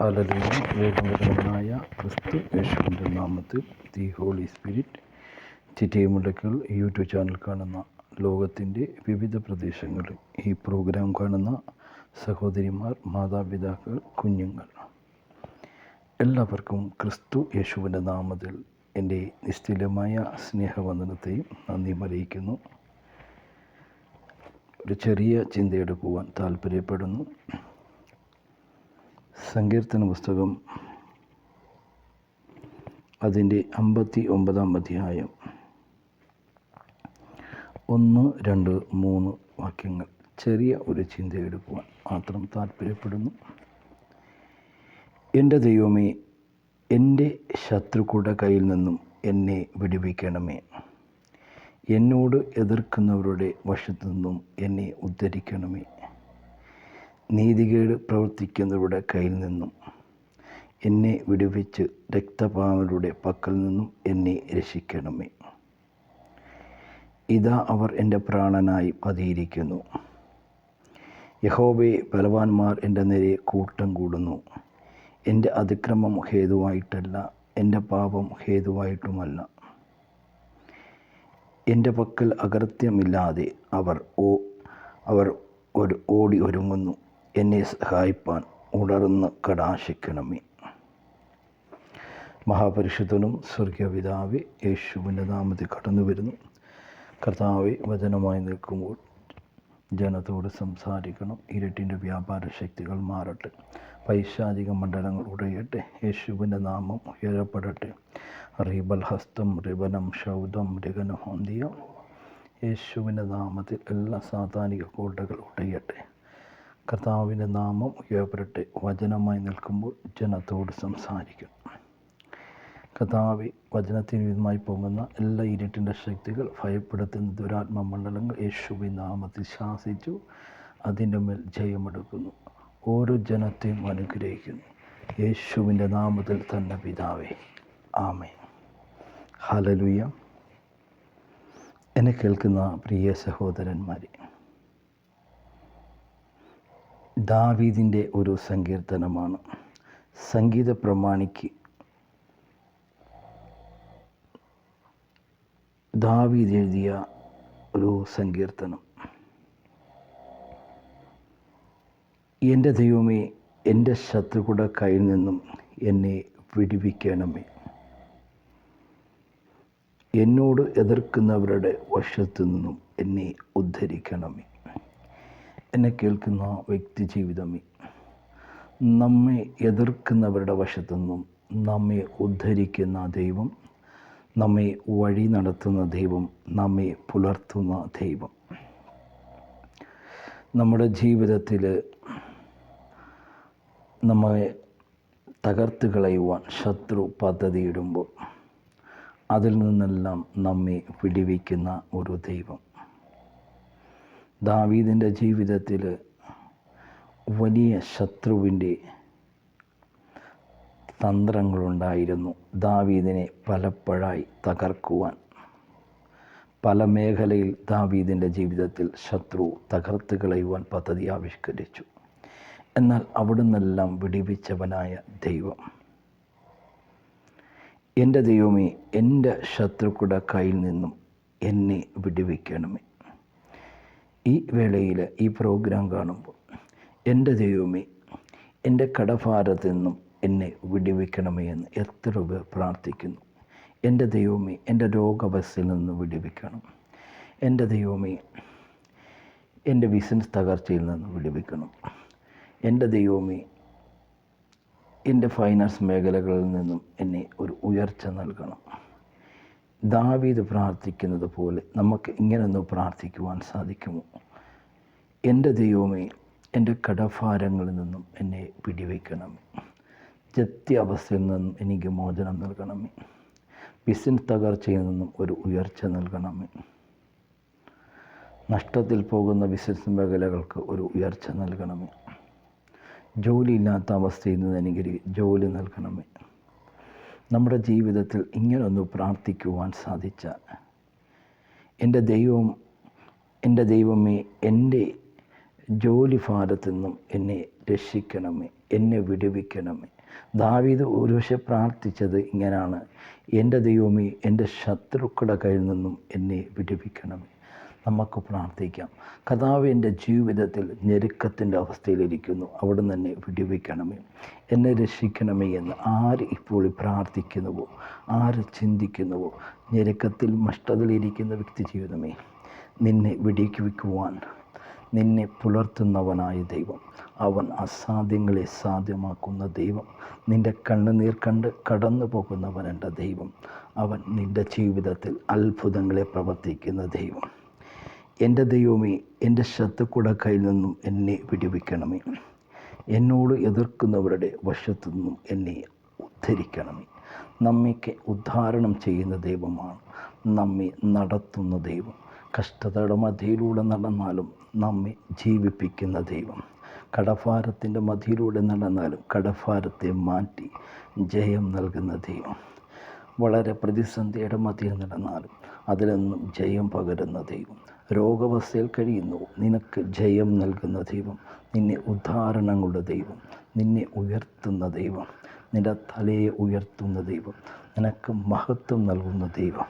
വേഗവരവനായ ക്രിസ്തു യേശുവിന്റെ നാമത്തിൽ the holy spirit. Chittayamundakkal YouTube channel കാണുന്ന ലോകത്തിന്റെ വിവിധ പ്രദേശങ്ങളിൽ ഈ പ്രോഗ്രാം കാണുന്ന സഹോദരിമാർ മാതാപിതാക്കൾ കുഞ്ഞുങ്ങൾ. എല്ലാവർക്കും ക്രിസ്തു യേശുവിന്റെ നാമത്തിൽ എന്റെ നിശ്ചലമായ സ്നേഹവന്ദനത്തെയും നന്ദി അറിയിക്കുന്നു. ഒരു ചെറിയ ചിന്തയെടുക്കുവാൻ താല്പര്യപ്പെടുന്നു. സങ്കീർത്തന പുസ്തകം അതിന്റെ അമ്പത്തി ഒമ്പതാം അധ്യായം. ഒന്ന് രണ്ട് മൂന്ന് വാക്യങ്ങൾ. ചെറിയ ഒരു ചിന്തയെടുക്കുവാൻ മാത്രം താല്പര്യപ്പെടുന്നു. എന്റെ ദൈവമേ എന്റെ ശത്രുക്കളുടെ കയ്യിൽ നിന്നും എന്നെ വിടിവിക്കണമേ. എന്നോട് എതിർക്കുന്നവരുടെ വശത്തു നിന്നും എന്നെ ഉദ്ധരിക്കണമേ. നീതികേട് പ്രവർത്തിക്കുന്നവരുടെ കയ്യിൽ നിന്നും എന്നെ വിടുവിച്ച് രക്തപാവരുടെ പക്കൽ നിന്നും എന്നെ രക്ഷിക്കണമേ. ഇതാ അവർ എന്റെ പ്രാണനായി പതിയിരിക്കുന്നു. യഹോബെ ബലവാന്മാർ എന്റെ നേരെ കൂട്ടം കൂടുന്നു. എന്റെ അതിക്രമം ഹേതുവായിട്ടല്ല എന്റെ പാപം ഹേതുവായിട്ടുമല്ല. എന്റെ പക്കൽ അകൃത്യമില്ലാതെ അവർ ഓ അവർ ഒരു ഓടി ഒരുങ്ങുന്നു. എന്നെ സഹായിപ്പാൻ ഉണർന്ന് കടാശിക്കണമേ. മഹാപരിഷത്തനും സ്വർഗീയപിതാവി യേശുവിന്റെ നാമത്തിൽ കടന്നു വരുന്നു കർത്താവെ വചനമായി നിൽക്കുമ്പോൾ ജനത്തോട് സംസാരിക്കണം. ഇരട്ടിന്റെ വ്യാപാര ശക്തികൾ മാറട്ടെ. പൈശാചിക മണ്ഡലങ്ങൾ ഉടയട്ടെ. യേശുവിന്റെ നാമം ഉയരപ്പെടട്ടെ. റീബൽ ഹസ്തം റിബനം ശൗദം രിഗനഹോന്തിയം യേശുവിന്റെ നാമത്തിൽ എല്ലാ സാധാനിക കോട്ടകൾ ഉടയട്ടെ. കർത്താവിന്റെ നാമം ഉയർപ്പെട്ട് വചനമായി നിൽക്കുമ്പോൾ ജനത്തോട് സംസാരിക്കും കർത്താവി വചനത്തിന് വിധമായി പോകുന്ന എല്ലാ ഇരുട്ടിന്റെ ശക്തികൾ ഭയപ്പെടുത്തുന്ന ദുരാത്മ മണ്ഡലങ്ങൾ യേശുവി നാമത്തിൽ ശാസിച്ചു അതിന്റെ മേൽ ജയമെടുക്കുന്നു. ഓരോ ജനത്തെയും അനുഗ്രഹിക്കുന്നു. യേശുവിന്റെ നാമത്തിൽ തന്നെ പിതാവേ. ആമേ ഹലലുയ എന്നെ കേൾക്കുന്ന പ്രിയ സഹോദരന്മാരെ ദാവീദിന്റെ ഒരു സങ്കീർത്തനമാണ്. സംഗീത പ്രമാണിക്ക് ദാവീദ് എഴുതിയ ഒരു സങ്കീർത്തനം. എന്റെ ദൈവമേ എന്റെ ശത്രുക്കളുടെ കയ്യിൽ നിന്നും എന്നെ വിടിവിക്കണമേ. എന്നോട് എതിർക്കുന്നവരുടെ വശത്തു നിന്നും എന്നെ ഉദ്ധരിക്കണമേ. എന്നെ കേൾക്കുന്ന വ്യക്തി ജീവിതമേ നമ്മെ എതിർക്കുന്നവരുടെ വശത്തു നിന്നും നമ്മെ ഉദ്ധരിക്കുന്ന ദൈവം നമ്മെ വഴി നടത്തുന്ന ദൈവം നമ്മെ പുലർത്തുന്ന ദൈവം. നമ്മുടെ ജീവിതത്തിൽ നമ്മെ തകർത്ത് കളയുവാൻ ശത്രു പദ്ധതിയിടുമ്പോൾ അതിൽ നിന്നെല്ലാം നമ്മെ പിടിവിക്കുന്ന ഒരു ദൈവം. ദാവീദിന്റെ ജീവിതത്തിൽ വലിയ ശത്രുവിന്റെ തന്ത്രങ്ങളുണ്ടായിരുന്നു. ദാവീദിനെ പലപ്പോഴായി തകർക്കുവാൻ. പല മേഖലയിൽ ദാവീദിന്റെ ജീവിതത്തിൽ ശത്രു തകർത്ത് കളയുവാൻ പദ്ധതി ആവിഷ്കരിച്ചു. എന്നാൽ അവിടുന്നെല്ലാം വിടിവിച്ചവനായ ദൈവം. എന്റെ ദൈവമേ എന്റെ ശത്രുക്കളുടെ കയ്യിൽ നിന്നും എന്നെ വിടുവിക്കണമേ. ഈ വേളയിൽ ഈ പ്രോഗ്രാം കാണുമ്പോൾ എന്റെ ദൈവമേ എന്റെ കടഭാരത്തിൽ നിന്നും എന്നെ വിടിവിക്കണമേ എന്ന് എത്ര പേർ പ്രാർത്ഥിക്കുന്നു. എന്റെ ദൈവമേ എന്റെ രോഗവസ്ഥയിൽ നിന്ന് വിടിവിക്കണം. എന്റെ ദൈവമേ എന്റെ ബിസിനസ് തകർച്ചയിൽ നിന്ന് വിടിവിക്കണം. എന്റെ ദൈവമേ എന്റെ ഫൈനാൻസ് മേഖലകളിൽ നിന്നും എന്നെ ഒരു ഉയർച്ച നൽകണം. ദാവീദ് പ്രാർത്ഥിക്കുന്നത് പോലെ നമുക്ക് ഇങ്ങനൊന്ന് പ്രാർത്ഥിക്കുവാൻ സാധിക്കുമോ? എന്റെ ദൈവമേ എന്റെ കടഭാരങ്ങളിൽ നിന്നും എന്നെ പിടിവയ്ക്കണമേ ജപ്തി അവസ്ഥയിൽ നിന്നും എനിക്ക് മോചനം നൽകണമേ ബിസിനസ് തകർച്ചയിൽ നിന്നും ഒരു ഉയർച്ച നൽകണമേ നഷ്ടത്തിൽ പോകുന്ന ബിസിനസ് മേഖലകൾക്ക് ഒരു ഉയർച്ച നൽകണമേ ജോലിയില്ലാത്ത അവസ്ഥയിൽ നിന്ന് എനിക്ക് ജോലി നൽകണമേ നമ്മുടെ ജീവിതത്തിൽ ഇങ്ങനൊന്ന് പ്രാർത്ഥിക്കുവാൻ സാധിച്ച എന്റെ ദൈവം എന്റെ ദൈവമേ എന്റെ ജോലി ഭാരത്തു നിന്നും എന്നെ രക്ഷിക്കണമേ എന്നെ വിടുവിക്കണമേ. ദാവീദ് ഒരുപക്ഷെ പ്രാർത്ഥിച്ചത് ഇങ്ങനെയാണ് എന്റെ ദൈവമേ എന്റെ ശത്രുക്കളുടെ കയ്യിൽ നിന്നും എന്നെ വിടുവിക്കണമേ. നമുക്ക് പ്രാർത്ഥിക്കാം. കഥാവ് എന്റെ ജീവിതത്തിൽ ഞെരുക്കത്തിന്റെ അവസ്ഥയിലിരിക്കുന്നു. അവിടെ നിന്ന് എന്നെ വിടുവിക്കണമേ. എന്നെ രക്ഷിക്കണമേ എന്ന് ആര് ഇപ്പോൾ പ്രാർത്ഥിക്കുന്നുവോ? ആര് ചിന്തിക്കുന്നുവോ? ഞെരുക്കത്തിൽ മഷ്ടതയിലിരിക്കുന്ന വ്യക്തി ജീവിതമേ നിന്നെ വിടിക്കുവാൻ നിന്നെ പുലർത്തുന്നവനായ ദൈവം. അവൻ അസാധ്യങ്ങളെ സാധ്യമാക്കുന്ന ദൈവം. നിന്റെ കണ്ണുനീർ കണ്ട് കടന്നു പോകുന്നവനെന്റെ ദൈവം. അവൻ നിന്റെ ജീവിതത്തിൽ അത്ഭുതങ്ങളെ പ്രവർത്തിക്കുന്ന ദൈവം. എന്റെ ദൈവമേ എന്റെ ശത്രുക്കളുടെ കയ്യിൽ നിന്നും എന്നെ വിടിവിക്കണമേ. എന്നോട് എതിർക്കുന്നവരുടെ വശത്തു നിന്നും എന്നെ ഉദ്ധരിക്കണമേ. നമ്മയ്ക്ക് ഉദ്ധാരണം ചെയ്യുന്ന ദൈവമാണ് നമ്മെ നടത്തുന്ന ദൈവം. കഷ്ടതയുടെ മധ്യയിലൂടെ നടന്നാലും നമ്മെ ജീവിപ്പിക്കുന്ന ദൈവം. കടഭാരത്തിന്റെ മധ്യയിലൂടെ നടന്നാലും കടഭാരത്തെ മാറ്റി ജയം നൽകുന്ന ദൈവം. വളരെ പ്രതിസന്ധിയുടെ മധ്യയിൽ നടന്നാലും അതിലെന്നും ജയം പകരുന്ന ദൈവം. രോഗാവസ്ഥയിൽ കഴിയുന്നു. നിനക്ക് ജയം നൽകുന്ന ദൈവം. നിന്നെ ഉദ്ധാരണങ്ങളുടെ ദൈവം. നിന്നെ ഉയർത്തുന്ന ദൈവം. നിന്റെ തലയെ ഉയർത്തുന്ന ദൈവം. നിനക്ക് മഹത്വം നൽകുന്ന ദൈവം.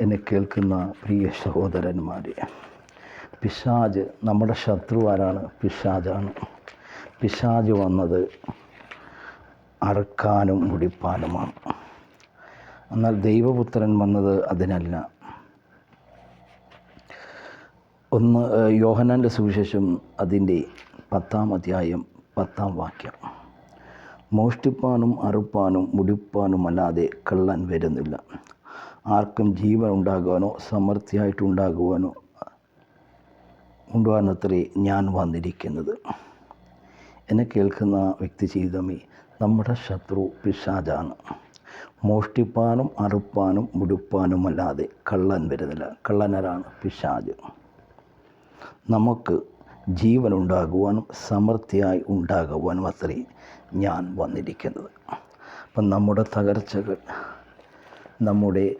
എന്നെ കേൾക്കുന്ന പ്രിയ സഹോദരന്മാരെ പിശാജ് നമ്മുടെ ശത്രു ആരാണ് പിശാജാണ്. പിശാജ് വന്നത് അറുക്കാനും മുടിപ്പാനുമാണ്. എന്നാൽ ദൈവപുത്രൻ വന്നത് അതിനല്ല. ഒന്ന് യോഹനാന്റെ സുവിശേഷം അതിന്റെ പത്താം അധ്യായം പത്താം വാക്യം. മോഷ്ടിപ്പാനും അറുപ്പാനും മുടിപ്പാനും അല്ലാതെ കള്ളൻ വരുന്നില്ല. ആർക്കും ജീവൻ ഉണ്ടാകുവാനോ സമൃദ്ധിയായിട്ടുണ്ടാകുവാനോ ഉണ്ടാകാനത്രേ ഞാൻ വന്നിരിക്കുന്നത്. എന്നെ കേൾക്കുന്ന വ്യക്തി ജീവിതമേ നമ്മുടെ ശത്രു പിശാചാണ്. മോഷ്ടിപ്പാനും അറുപ്പാനും മുടുപ്പാനും അല്ലാതെ കള്ളൻ വരുന്നില്ല. കള്ളനരാണ് പിശാജ്. നമുക്ക് ജീവൻ ഉണ്ടാകുവാനും സമൃദ്ധിയായി ഉണ്ടാകുവാനും അത്രേ ഞാൻ വന്നിരിക്കുന്നത്. അപ്പം നമ്മുടെ തകർച്ചകൾ നമ്മുടെ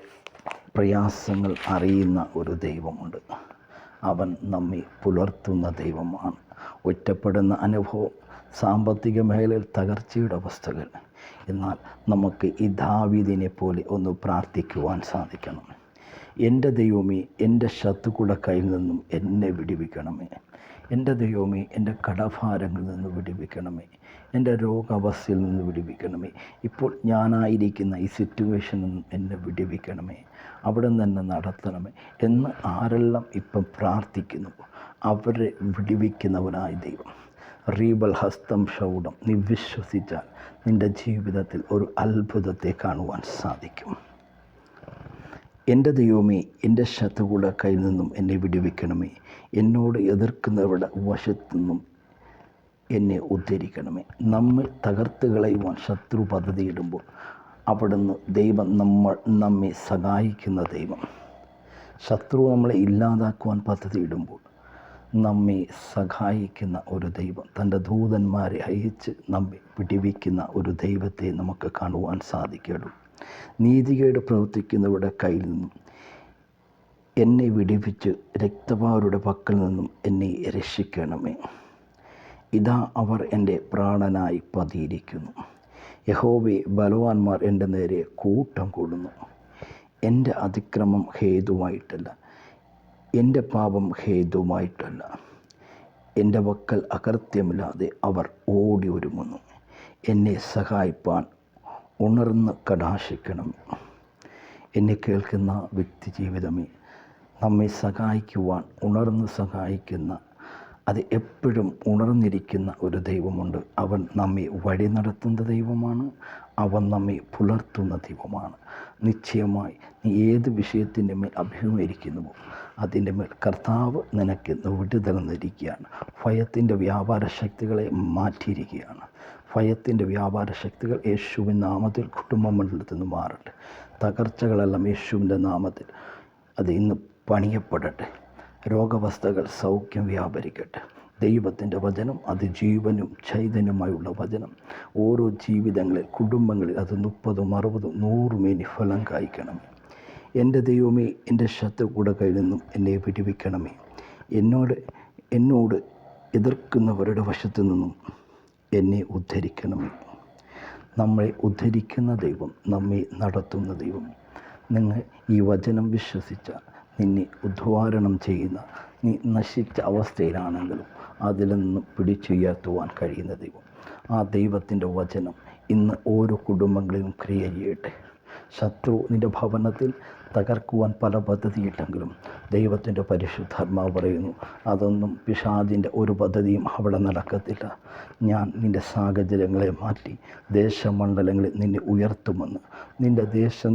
പ്രയാസങ്ങൾ അറിയുന്ന ഒരു ദൈവമുണ്ട്. അവൻ നമ്മെ പുലർത്തുന്ന ദൈവമാണ്. ഒറ്റപ്പെടുന്ന അനുഭവം സാമ്പത്തിക മേഖലയിൽ തകർച്ചയുടെ അവസ്ഥകൾ. എന്നാൽ നമുക്ക് ഈ ദാവീദിനെ പോലെ ഒന്ന് പ്രാർത്ഥിക്കുവാൻ സാധിക്കണം. എന്റെ ദൈവമേ എന്റെ ശത്രുക്കളുടെ കയ്യിൽ നിന്നും എന്നെ വിടിവിക്കണമേ. എന്റെ ദൈവമേ എന്റെ കടഭാരങ്ങളിൽ നിന്ന് വിടുവിക്കണമേ. എന്റെ രോഗാവസ്ഥയിൽ നിന്ന് വിടിവിക്കണമേ. ഇപ്പോൾ ഞാനായിരിക്കുന്ന ഈ സിറ്റുവേഷനിൽ നിന്ന് എന്നെ വിടിവിക്കണമേ. അവിടെ നിന്ന് എന്നെ നടത്തണമേ. എന്ന് ആരെല്ലാം ഇപ്പം പ്രാർത്ഥിക്കുന്നു അവരെ വിടുവിക്കുന്നവനായ ദൈവം. റീബൽ ഹസ്തം ഷൗഡം നീ വിശ്വസിച്ചാൽ നിന്റെ ജീവിതത്തിൽ ഒരു അത്ഭുതത്തെ കാണുവാൻ സാധിക്കും. എന്റെ ദൈവമേ എന്റെ ശത്രുക്കളുടെ കയ്യിൽ നിന്നും എന്നെ വിടിവിക്കണമേ. എന്നോട് എതിർക്കുന്നവരുടെ വശത്തു നിന്നും എന്നെ ഉദ്ധരിക്കണമേ. നമ്മെ തകർത്ത് കളയുവാൻ ശത്രു പദ്ധതിയിടുമ്പോൾ അവിടുന്ന് ദൈവം നമ്മൾ നമ്മെ സഹായിക്കുന്ന ദൈവം. ശത്രു നമ്മളെ ഇല്ലാതാക്കുവാൻ പദ്ധതിയിടുമ്പോൾ നമ്മെ സഹായിക്കുന്ന ഒരു ദൈവം. തന്റെ ദൂതന്മാരെ അയച്ച് നമ്മെ പിടിവിക്കുന്ന ഒരു ദൈവത്തെ നമുക്ക് കാണുവാൻ സാധിക്കുള്ളൂ നീതികേട് പ്രവർത്തിക്കുന്നവരുടെ കയ്യിൽ നിന്നും എന്നെ വിടിവിച്ച് രക്തപാവരുടെ പക്കൽ നിന്നും എന്നെ രക്ഷിക്കണമേ. ഇതാ അവർ എന്റെ പ്രാണനായി പതിയിരിക്കുന്നു. യഹോവെ ബലവാന്മാർ എന്റെ നേരെ കൂട്ടം കൂടുന്നു. എന്റെ അതിക്രമം ഹേതുവായിട്ടല്ല. എന്റെ പാപം ഹേതുവായിട്ടല്ല. എന്റെ വക്കൽ അകൃത്യമില്ലാതെ അവർ ഓടി ഒരുങ്ങുന്നു. എന്നെ സഹായിപ്പാൻ ഉണർന്ന് കടാശിക്കണം എന്നെ കേൾക്കുന്ന വ്യക്തി ജീവിതമേ നമ്മെ സഹായിക്കുവാൻ ഉണർന്ന് സഹായിക്കുന്ന അത് എപ്പോഴും ഉണർന്നിരിക്കുന്ന ഒരു ദൈവമുണ്ട്. അവൻ നമ്മെ വഴി നടത്തുന്ന ദൈവമാണ്. അവൻ നമ്മെ പുലർത്തുന്ന ദൈവമാണ്. നിശ്ചയമായി നീ ഏത് വിഷയത്തിന്റെ മേൽ അഭിമുഖീകരിക്കുന്നുവോ അതിന്റെ മേൽ കർത്താവ് നിനക്ക് വിടുതൽ നൽകിയിരിക്കുകയാണ് ഭയത്തിന്റെ വ്യാപാര ശക്തികളെ മാറ്റിയിരിക്കുകയാണ്. ഭയത്തിന്റെ വ്യാപാര ശക്തികൾ യേശുവിൻ നാമത്തിൽ കുടുംബമണ്ഡലത്തിൽ നിന്ന് മാറട്ടെ. തകർച്ചകളെല്ലാം യേശുവിന്റെ നാമത്തിൽ അത് ഇന്ന് പണിയപ്പെടട്ടെ. രോഗവസ്ഥകൾ സൗഖ്യം വ്യാപരിക്കട്ടെ. ദൈവത്തിന്റെ വചനം അത് ജീവനും ചൈതന്യമായുള്ള വചനം. ഓരോ ജീവിതങ്ങളിൽ കുടുംബങ്ങളിൽ അത് മുപ്പതും അറുപതും നൂറുമേനി ഫലം കായ്ക്കണമേ എന്റെ ദൈവമേ എന്റെ ശത്രുക്കളുടെ കയ്യിൽ നിന്നും എന്നെ വിടുവിക്കണമേ. എന്നോട് എന്നോട് എതിർക്കുന്നവരുടെ വശത്തു നിന്നും എന്നെ ഉദ്ധരിക്കണമേ. നമ്മളെ ഉദ്ധരിക്കുന്ന ദൈവം നമ്മെ നടത്തുന്ന ദൈവം. നിങ്ങൾ ഈ വചനം വിശ്വസിച്ച നിന്നെ ഉദ്ധാരണം ചെയ്യുന്ന നീ നശിച്ച അവസ്ഥയിലാണെങ്കിലും അതിൽ നിന്നും പിടിച്ചുയർത്തുവാൻ കഴിയുന്ന ദൈവം. ആ ദൈവത്തിന്റെ വചനം ഇന്ന് ഓരോ കുടുംബങ്ങളിലും ക്രിയ ചെയ്യട്ടെ. ശത്രു നിന്റെ ഭവനത്തിൽ തകർക്കുവാൻ പല പദ്ധതിയിട്ടെങ്കിലും ദൈവത്തിന്റെ പരിശുദ്ധാത്മാവ് പറയുന്നു അതൊന്നും പിഷാദിന്റെ ഒരു പദ്ധതിയും അവിടെ നടക്കത്തില്ല. ഞാൻ നിന്റെ സാഹചര്യങ്ങളെ മാറ്റി ദേശമണ്ഡലങ്ങളിൽ നിന്നെ ഉയർത്തുമെന്ന്. നിന്റെ ദേശ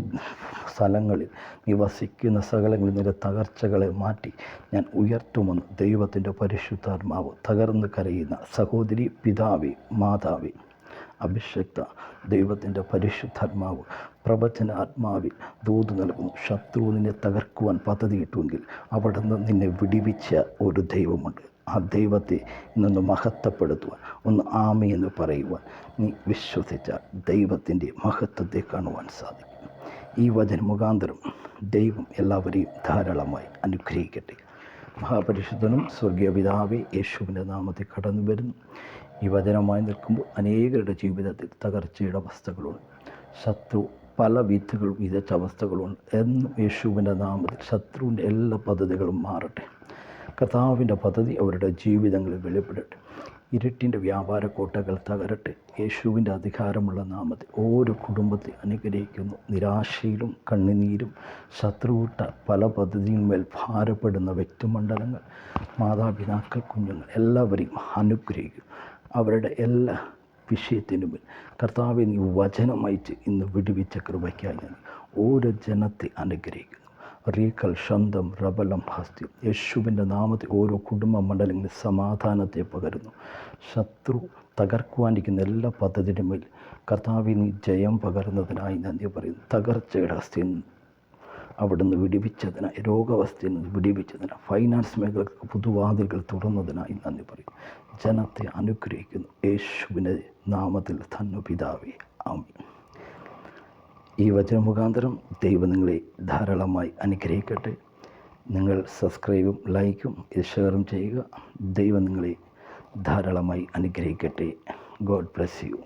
സ്ഥലങ്ങളിൽ നിവസിക്കുന്ന സ്ഥലങ്ങളിൽ നിന്റെ തകർച്ചകളെ മാറ്റി ഞാൻ ഉയർത്തുമെന്ന് ദൈവത്തിന്റെ പരിശുദ്ധാത്മാവ് തകർന്ന് കരയുന്ന സഹോദരി പിതാവി മാതാവി അഭിഷക്ത ദൈവത്തിന്റെ പരിശുദ്ധാത്മാവ് പ്രവചന ആത്മാവിൽ ദൂത് നൽകുന്നു. ശത്രു നിന്നെ തകർക്കുവാൻ പദ്ധതിയിട്ടുവെങ്കിൽ അവിടെ നിന്ന് നിന്നെ വിടിവിച്ച ഒരു ദൈവമുണ്ട്. ആ ദൈവത്തെ ഇന്നൊന്ന് മഹത്വപ്പെടുത്തുവാൻ ഒന്ന് ആമയെന്ന് പറയുവാൻ നീ വിശ്വസിച്ച ദൈവത്തിന്റെ മഹത്വത്തെ കാണുവാൻ സാധിക്കും. ഈ വചന മുഖാന്തരം ദൈവം എല്ലാവരെയും ധാരാളമായി അനുഗ്രഹിക്കട്ടെ. മഹാപരിശുദ്ധനും സ്വർഗീയ പിതാവേ യേശുവിന്റെ നാമത്തിൽ കടന്നു വരുന്നു. ഈ വചനമായി നിൽക്കുമ്പോൾ അനേകരുടെ ജീവിതത്തിൽ തകർച്ചയുടെ അവസ്ഥകളുണ്ട്. ശത്രു പല വിത്തുകൾ വിതച്ച അവസ്ഥകളുണ്ട്. എന്നും യേശുവിന്റെ നാമത്തിൽ ശത്രുവിന്റെ എല്ലാ പദ്ധതികളും മാറട്ടെ. കർത്താവിന്റെ പദ്ധതി അവരുടെ ജീവിതങ്ങളിൽ വെളിപ്പെടട്ടെ. ഇരുട്ടിന്റെ വ്യാപാര കോട്ടകൾ തകരട്ടെ യേശുവിന്റെ അധികാരമുള്ള നാമത്തിൽ ഓരോ കുടുംബത്തെ അനുഗ്രഹിക്കുന്നു. നിരാശയിലും കണ്ണുനീരും ശത്രുവിട്ട പല പദ്ധതിയിന്മേൽ ഭാരപ്പെടുന്ന വ്യക്തിമണ്ഡലങ്ങൾ മാതാപിതാക്കൾ കുഞ്ഞുങ്ങൾ എല്ലാവരെയും അനുഗ്രഹിക്കും. അവരുടെ എല്ലാ വിഷയത്തിനുമേൽ കർത്താവെ നീ വചനമയച്ച് ഇന്ന് വിടുവിച്ച കൃപയ്ക്കായി ഞാൻ ഓരോ ജനത്തെ അനുഗ്രഹിക്കുന്നു. റീക്കൽ ശന്തം റബലം ഹസ്ത്യം യേശുവിന്റെ നാമത്തിൽ ഓരോ കുടുംബ മണ്ഡലങ്ങളിൽ സമാധാനത്തെ പകരുന്നു. ശത്രു തകർക്കുവാനിരിക്കുന്ന എല്ലാ പദ്ധതിയുടെ മേൽ നീ ജയം പകരുന്നതിനായി നന്ദി പറയുന്നു. തകർച്ചയുടെ നിന്ന് അവിടുന്ന് വിടിവിച്ചതിനായി രോഗാവസ്ഥയിൽ നിന്ന് വിടിവിച്ചതിനായി ഫൈനാൻസ് മേഖലക്ക് പുതുവാതിലുകൾ തുറന്നതിനായി നന്ദി പറയും ജനത്തെ അനുഗ്രഹിക്കുന്നു. യേശുവിന്റെ നാമത്തിൽ തന്നെ പിതാവേ ആമി ഈ വചന മുഖാന്തരം ദൈവം നിങ്ങളെ ധാരാളമായി അനുഗ്രഹിക്കട്ടെ. നിങ്ങൾ സബ്സ്ക്രൈബും ലൈക്കും ഇത് ഷെയറും ചെയ്യുക. ദൈവം നിങ്ങളെ ധാരാളമായി അനുഗ്രഹിക്കട്ടെ. God bless you